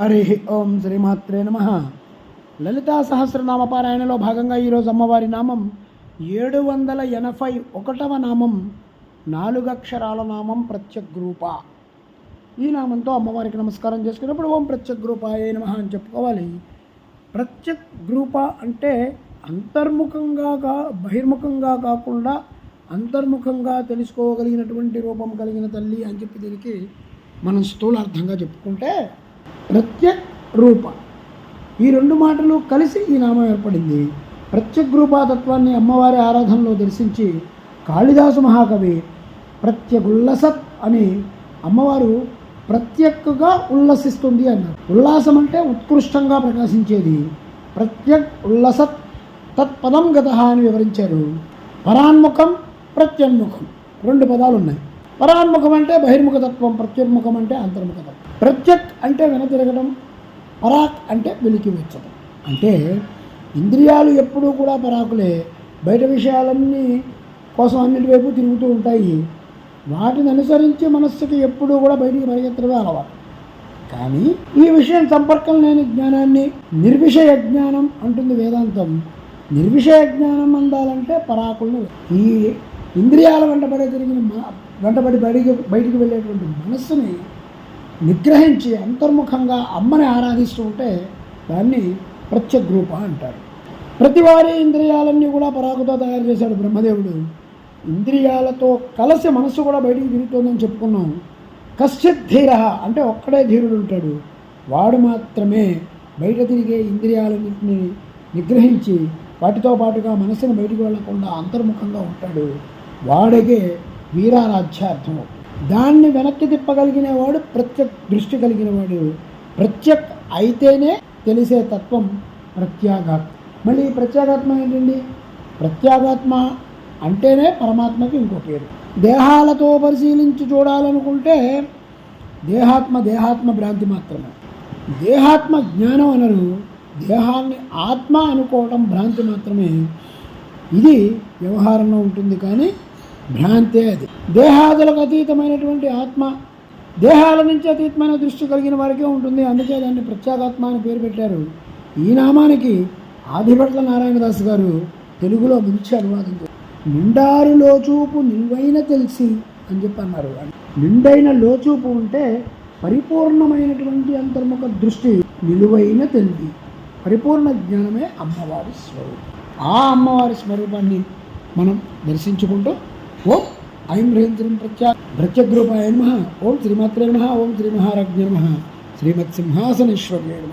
హరి ఓం శ్రీమాత్రే నమ. లలితా సహస్రనామ పారాయణలో భాగంగా ఈరోజు అమ్మవారి నామం ఏడు వందల ఎనభై ఒకటవ నామం నాలుగక్షరాల నామం ప్రత్యగ్రూప. ఈ నామంతో అమ్మవారికి నమస్కారం చేసుకున్నప్పుడు ఓం ప్రత్యగ్రూపాయ నమ అని చెప్పుకోవాలి. ప్రత్యగ్రూప అంటే అంతర్ముఖంగా కా బహిర్ముఖంగా కాకుండా అంతర్ముఖంగా తెలుసుకోగలిగినటువంటి రూపం కలిగిన తల్లి అని చెప్పి దీనికి మనం స్థూలార్థంగా చెప్పుకుంటే ప్రత్యక్ రూప ఈ రెండు మాటలు కలిసి ఈ నామం ఏర్పడింది. ప్రత్యక్ రూపాతత్వాన్ని అమ్మవారి ఆరాధనలో దర్శించి కాళిదాసు మహాకవి ప్రత్యగుల్లసత్ అని అమ్మవారు ప్రత్యక్గా ఉల్లసిస్తుంది అన్నారు. ఉల్లాసం అంటే ఉత్కృష్టంగా ప్రకాశించేది. ప్రత్యక్ ఉల్లసత్ తత్పదం గత అని వివరించారు. పరాన్ముఖం ప్రత్యన్ముఖం రెండు పదాలు ఉన్నాయి పరాన్ముఖం అంటే బహిర్ముఖతత్వం ప్రత్యన్ముఖం అంటే అంతర్ముఖతత్వం. ప్రత్యక్ అంటే వెనతిరగడం పరాక్ అంటే వెలికి వచ్చడం అంటే ఇంద్రియాలు ఎప్పుడూ కూడా పరాకులే. బయట విషయాలన్నీ కోసం అన్నిటి వైపు తిరుగుతూ ఉంటాయి. వాటిని అనుసరించి మనస్సుకి ఎప్పుడూ కూడా బయటికి పరిగెత్తడమే అలవాటు. కానీ ఈ విషయం సంపర్కం లేని జ్ఞానాన్ని నిర్విషయ జ్ఞానం అంటుంది వేదాంతం. నిర్విషయ జ్ఞానం అందాలంటే పరాకులను ఈ ఇంద్రియాల వెంటబడి తిరిగిన వెంటబడి బయటికి బయటికి వెళ్ళేటువంటి మనస్సుని నిగ్రహించి అంతర్ముఖంగా అమ్మని ఆరాధిస్తూ ఉంటే దాన్ని ప్రత్యగ్రూప అంటారు. ప్రతి వారి ఇంద్రియాలన్నీ కూడా పరాకుతో తయారు చేశాడు బ్రహ్మదేవుడు. ఇంద్రియాలతో కలిసి మనసు కూడా బయటికి తిరుగుతుందని చెప్పుకున్నాం. కశ్చిత్ ధీర అంటే ఒక్కడే ధీరుడు ఉంటాడు. వాడు మాత్రమే బయట తిరిగే ఇంద్రియాలన్నింటినీ నిగ్రహించి వాటితో పాటుగా మనసును బయటికి వెళ్ళకుండా అంతర్ముఖంగా ఉంటాడు. వాడికే వీరారాధ్యార్థం. దాన్ని వెనక్కి తిప్పగలిగిన వాడు ప్రత్యక్ దృష్టి కలిగిన వాడు ప్రత్యక్ అయితేనే తెలిసే తత్వం ప్రత్యాగాత్మ మళ్ళీ ఈ ఏంటండి? ప్రత్యాగాత్మ అంటేనే పరమాత్మకి ఇంకో పేరు. దేహాలతో పరిశీలించి చూడాలనుకుంటే దేహాత్మ దేహాత్మ భ్రాంతి మాత్రమే. దేహాత్మ జ్ఞానం అనరు దేహాన్ని ఆత్మ అనుకోవటం భ్రాంతి మాత్రమే. ఇది వ్యవహారంలో ఉంటుంది కానీ భ్రాంతే అది. దేహాదులకు అతీతమైనటువంటి ఆత్మ దేహాల నుంచి అతీతమైన దృష్టి కలిగిన వారికే ఉంటుంది. అందుకే దాన్ని ప్రత్యేగాత్మ అని పేరు పెట్టారు. ఈ నామానికి ఆదిభట్ల నారాయణదాస్ గారు తెలుగులో మంచి అనువాదం నిండారు లోచూపు నిలువైన తెలిసి అని చెప్పి అన్నారు నిండైన లోచూపు ఉంటే పరిపూర్ణమైనటువంటి అంతర్ముఖ దృష్టి నిలువైన తెలివి పరిపూర్ణ జ్ఞానమే అమ్మవారి స్వరూపం. ఆ అమ్మవారి స్వరూపాన్ని మనం దర్శించుకుంటూ ఓం ఐం హ్రీం ప్రఖ్యా ప్రత్యగ్రూపాయ నమ. ఓం శ్రీమాత్రే నమ. ఓం శ్రీ మహారాజ్ఞ నమ. శ్రీమత్ సింహాసనేశ్వర్య నమ.